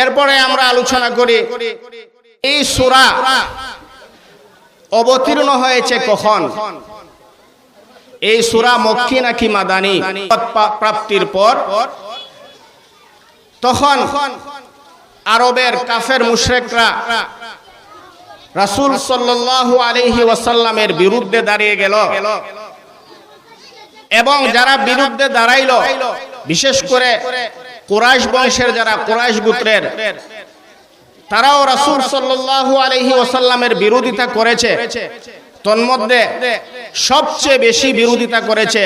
এরপরে আমরা আলোচনা করি, এই সূরা অবতীর্ণ হয়েছে কখন? এই সুরা মক্কি নাকি মাদানি? প্রাপ্তির পর। তখন আরবের কাফের মুশরেকরা রাসূল সাল্লাল্লাহু আলাইহি ওয়াসাল্লামের বিরুদ্ধে দাঁড়িয়ে গেল। এবং যারা বিরুদ্ধে দাঁড়াইল বিশেষ করে কুরাইশ বংশের যারা কুরাইশ গোত্রের তারাও রাসূল সাল্লাল্লাহু আলাইহি ওয়াসাল্লামের বিরোধিতা করেছে। তন্মধ্যে সবচেয়ে বেশি বিরোধিতা করেছে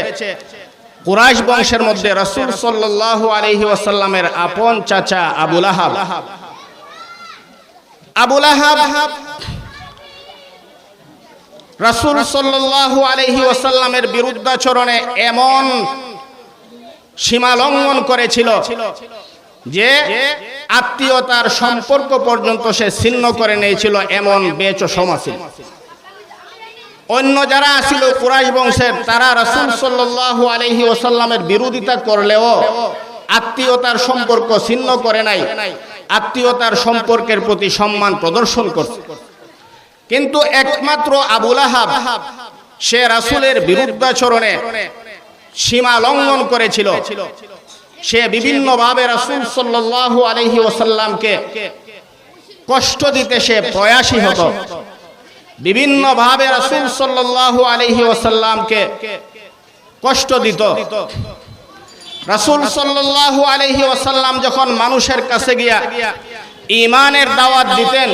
কুরাইশ বংশের মধ্যে রাসূল সাল্লাল্লাহু আলাইহি ওয়াসাল্লামের আপন চাচা আবুল আহাব আবুল আহাব রাসূল সাল্লাল্লাহু আলাইহি ওয়াসাল্লামের বিরুদ্ধাচরণে এমন সীমা লঙ্ঘন করেছিল যে আত্মীয়তার সম্পর্ক পর্যন্ত সে ছিন্ন করে নিয়েছিল এমন বেচ সমাজ অন্য যারা ছিল কুরাইশ বংশের, তারা রাসূল সাল্লাল্লাহু আলাইহি ওয়াসাল্লামের বিরোধিতা করলেও আত্মীয়তার সম্পর্ক ছিন্ন করে নাই, আত্মীয়তার সম্পর্কের প্রতি সম্মান প্রদর্শন করছে। কিন্তু একমাত্র আবুল আহাব সে রাসূলের বিরুদ্ধাচরণে সীমা লঙ্ঘন করেছিল। সে বিভিন্নভাবে রাসূল সাল্লাল্লাহু আলাইহি ওয়াসাল্লামকে কষ্ট দিতে সে প্রয়াসী হতো। বিভিন্নভাবে রাসূল সাল্লাল্লাহু আলাইহি ওয়াসাল্লামকে কষ্ট দিত। রাসূল সাল্লাল্লাহু আলাইহি ওয়াসাল্লাম যখন মানুষের কাছে গিয়া ঈমানের দাওয়াত দিতেন,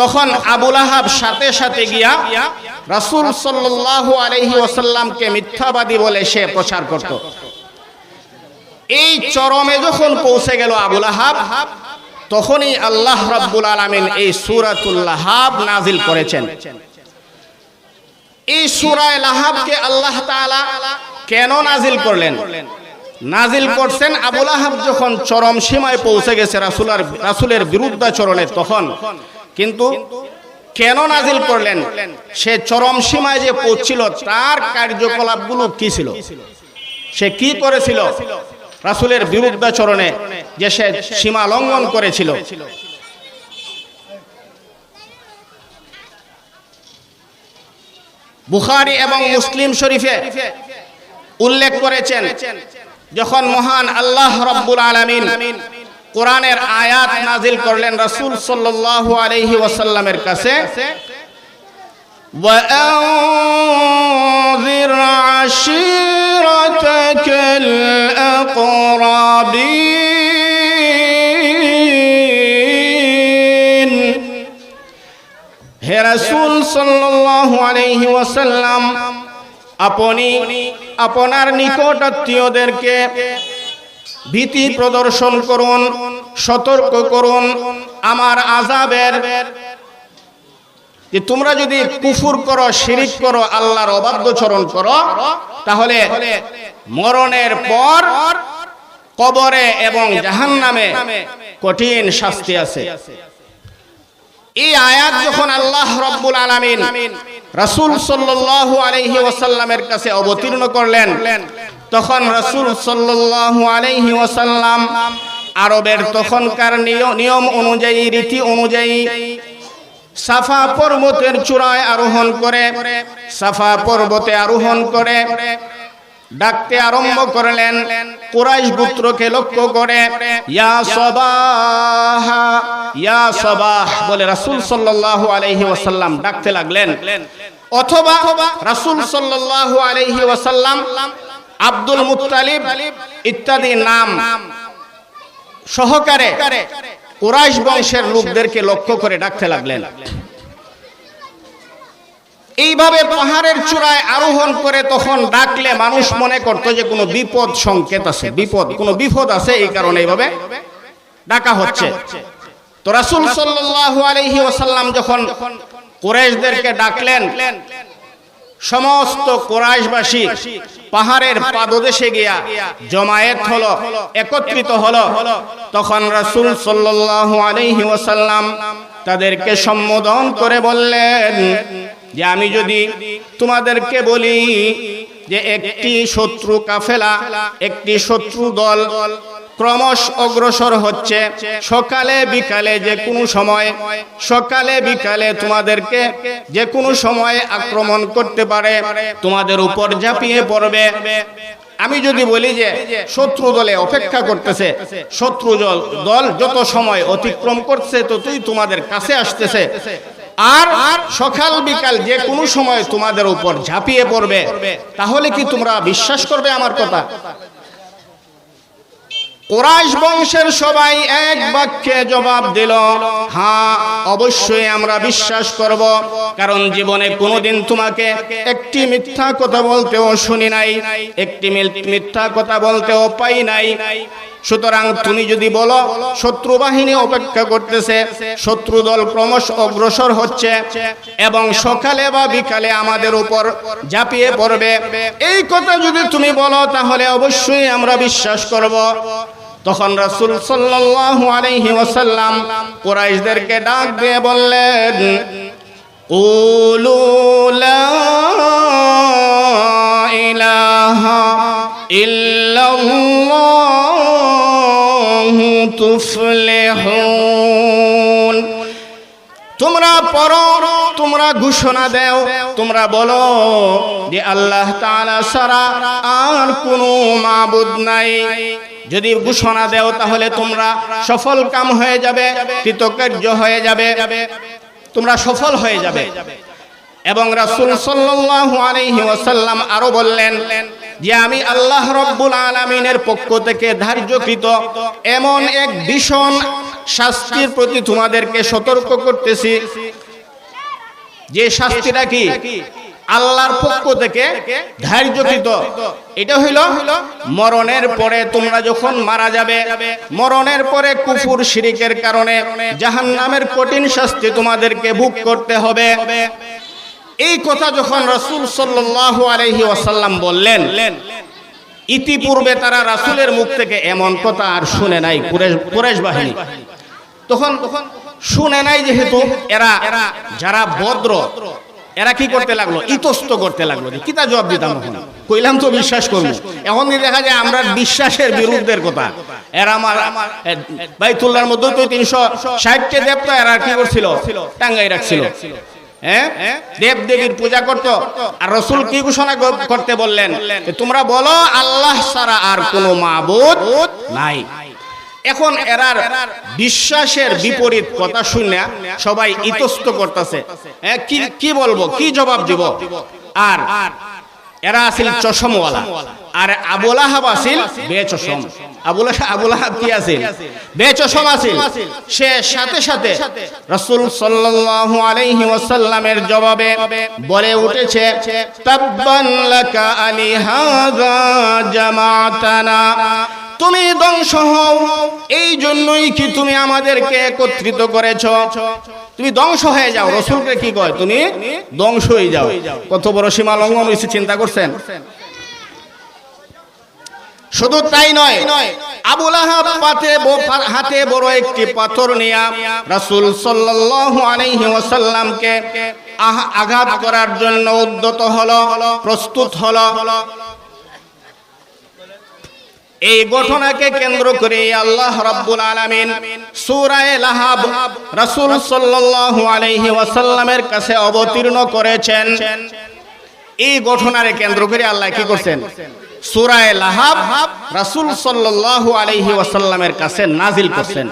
তখন আবুল আহাব সাথে সাথে গিয়া রাসূল সাল্লাল্লাহু আলাইহি ওয়াসাল্লামকে মিথ্যাবাদী বলে সে প্রচার করত। এই চরমে যখন পৌঁছে গেল আবুল আহাব তখনই আল্লাহ রাব্বুল আলামিন এই সূরাতুল লাহাব নাজিল করেছেন। এই সূরায় লাহাবকে আল্লাহ তাআলা কেন নাজিল করলেন? নাজিল করছেন আবুল আহাব যখন চরম সীমায় পৌঁছে গেছে রাসূলের রাসূলের বিরুদ্ধাচরণে তখন। কিন্তু কেন নাজিল করলেন? সে চরম সীমায় যে পৌঁছিল, তার কার্যকলাপগুলো কি ছিল? সে কি করেছিল? রাসূলের বিরুদ্ধাচরণে যে সে সীমা লঙ্ঘন করেছিল। বুখারি এবং মুসলিম শরীফে উল্লেখ করেছেন, যখন মহান আল্লাহ রাব্বুল আলামিন কোরআনের আয়াত নাজিল করলেন রাসূল সাল্লাল্লাহু আলাইহি ওয়াসাল্লামের কাছে وأنذر عشيرتك الأقربين হে রাসূল সাল্লাল্লাহু আলাইহি ওয়াসাল্লাম আপনি আপনার নিকট আত্মীয়দেরকে ভীতি প্রদর্শন করুন, সতর্ক করুন, আমার আজাবের যে তোমরা যদি কুফুর করো, শিরিক করো, আল্লাহর অবাধ্যচরণ করো, তাহলে মরণের পর কবরে এবং জাহান্নামে কঠিন শাস্তি আছে। এই আয়াত যখন আল্লাহ রব্বুল আলামিন রাসূল সাল্লাল্লাহু আলাইহি ওয়াসাল্লামের কাছে অবতীর্ণ করলেন তখন রাসূল সাল্লাল্লাহু আলাইহি ওয়াসাল্লাম আরবের তখনকার নিয়ম অনুযায়ী, রীতি অনুযায়ী সাফা পর্বতের চূড়ায় আরোহণ করে, সাফা পর্বতে আরোহণ করে, ডাকতে আরম্ভ করলেন, কুরাইশ পুত্রকে লক্ষ্য করে, ইয়া সবাহ ইয়া সবাহ বলে রাসূল সাল্লাল্লাহু আলাইহি ওয়াসাল্লাম ডাকতে লাগলেন। অথবা রাসূল সাল্লাল্লাহু আলাইহি ওয়াসাল্লাম আব্দুল মুত্তালিব ইত্যাদি নাম সহকারে কুরাইশ বংশের লোকদেরকে লক্ষ্য করে ডাকতে লাগলেন। এইভাবে পাহাড়ের চূড়ায় আরোহণ করে তখন ডাকলে মানুষ মনে করত যে কোনো বিপদ সংকেত আছে, বিপদ, কোনো বিপদ আছে এই কারণে এইভাবে ডাকা হচ্ছে। তো রাসূল সাল্লাল্লাহু আলাইহি ওয়াসাল্লাম যখন কুরাইশদেরকে ডাকলেন সমস্ত কোরাইশবাসী পাহাড়ের পাদদেশে গিয়া জমায়েত হলো, একত্রিত হলো। তখন রাসূল সাল্লাল্লাহু আলাইহি ওয়াসাল্লাম তাদেরকে সম্বোধন করে বললেন যে, আমি যদি তোমাদেরকে বলি যে, একটি শত্রু কাফেলা, একটি শত্রু দল ক্রমশ অগ্রসর হচ্ছে। সকালে বিকালে যে কোনো সময়, সকালে বিকালে তোমাদেরকে যে কোনো সময় আক্রমণ করতে পারে, তোমাদের উপর ঝাঁপিয়ে পড়বে। আমি যদি বলি যে শত্রু দলে অপেক্ষা করতেছে, শত্রু দল যত সময় অতিক্রম করছে ততই তোমাদের কাছে আসতেছে। আর সকাল বিকাল যে কোনো সময় তোমাদের উপর ঝাঁপিয়ে পড়বে, তাহলে কি তোমরা বিশ্বাস করবে আমার কথা? কোরাইশ বংশের সবাই এক বাক্যে জবাব দিল হ্যাঁ অবশ্যই আমরা বিশ্বাস করব, কারণ জীবনে কোনোদিন তোমাকে একটি মিথ্যা কথা বলতেও শুনি নাই, একটি মিথ্যা কথা বলতেও পাই নাই। সুতরাং তুমি যদি বলো, শত্রু বাহিনী অপেক্ষা করতেছে, শত্রু দল ক্রমশ অগ্রসর হচ্ছে, এবং সকালে বা বিকালে আমাদের উপর ঝাঁপিয়ে পড়বে। এই কথা যদি তুমি বলো, তাহলে অবশ্যই আমরা বিশ্বাস করব। তখন রাসূল সাল্লাল্লাহু আলাইহি ওয়াসাল্লাম কুরাইশদেরকে ডাক দিয়ে বললেন, কুলু লা ইলাহা ইল্লাল্লাহু তুফলিহুন। তোমরা পড়ো, তোমরা ঘোষণা দেও, তোমরা বলো যে আল্লাহ তাআলা ছাড়া আর কোনো মাবুদ নাই। যদি ঘোষণা দেও তাহলে তোমরা সফল কাম হয়ে যাবে, কৃতকার্য হয়ে যাবে, তোমরা সফল হয়ে যাবে। এবং রাসূল সাল্লাল্লাহু আলাইহি ওয়াসাল্লাম আরও বললেন যে, আমি আল্লাহ রব্বুল আলামিনের পক্ষ থেকে ধার্যকৃত এমন এক ভীষণ শাস্তির প্রতি তোমাদেরকে সতর্ক করতেছি। যে শাস্তিটা কি? আল্লাহর পক্ষ থেকে ধার্যকৃত। এটা হইল মরণের পরে তোমরা যখন মারা যাবে, মরণের পরে কুফুর শিরিকের কারণে জাহান্নামের কঠিন শাস্তি তোমাদেরকে ভোগ করতে হবে। এই কথা যখন রসুল সাল্লাল্লাহু আলাইহি ওয়াসাল্লাম বললেন, ইতিপূর্বে তারা রাসূলের মুখ থেকে এমন কথা আর শুনে নাই কুরেশ বাহিনী। তখন শুনে নাই যেহেতু এরা যারা ভদ্র এরা কি করতে লাগল? ইতস্ত করতে লাগল যে কিতা জবাব দিতাম এখন? কইলাম তো বিশ্বাস করব। এখন দেখা যায় আমরা বিশ্বাসের বিরুদ্ধের কথা। এরা আমার এ, বাইতুল্লাহর মধ্যে তো তিনশো ষাটটি দেবতা এরা কি করছিল? টাঙ্গাই রাখছিল। হ্যাঁ? দেব দেবীর পূজা করত। আর রসুল কি ঘোষণা করতে বললেন? তোমরা বলো আল্লাহ ছাড়া আর কোনো মাবুদ নাই। এখন এরার বিশ্বাসের বিপরীত কথা শুনে সবাই ইতস্ত করতেছে। কি বলব? কি জবাব দিব? আর এরা আছিল চশমওয়ালা। আর আবুল আহাব আছিল বেচশম। আবুল আবুল আহাব কি আছিল? বেচশম আছিল। সে সাথে সাথে রাসূল সাল্লাল্লাহু আলাইহি ওয়াসাল্লামের জবাবে বলে উঠেছে, তাব্বান লাকা আলি হাযা জামাতানা তুমি ধ্বংস হও। এই জন্যই কি তুমি আমাদেরকে একত্রিত করেছ? তুমি ধ্বংস হয়ে যাও। রসুলকে কি কয়? তুমি ধ্বংস হয়ে যাও। কত বড় সীমা লঙ্ঘন হয়েছে, চিন্তা করছেন? শুধু তাই নয়, আবুল হাতে বড় একটি পাথর নিয়া রাসূল সাল্লাল্লাহু আলাইহি আঘাত করার জন্য উদ্যত হলো, প্রস্তুত হলো। এই ঘটনাকে কেন্দ্র করে আল্লাহ রাব্বুল আলামিন সূরা লাহাব রাসূল সাল্লাল্লাহু আলাইহি ওয়াসাল্লামের কাছে অবতীর্ণ করেছেন। এই ঘটনারে কেন্দ্র করে আল্লাহ কি করছেন? সূরা লাহাব রাসূল সাল্লাল্লাহু আলাইহি ওয়াসাল্লামের কাছে নাজিল করছেন।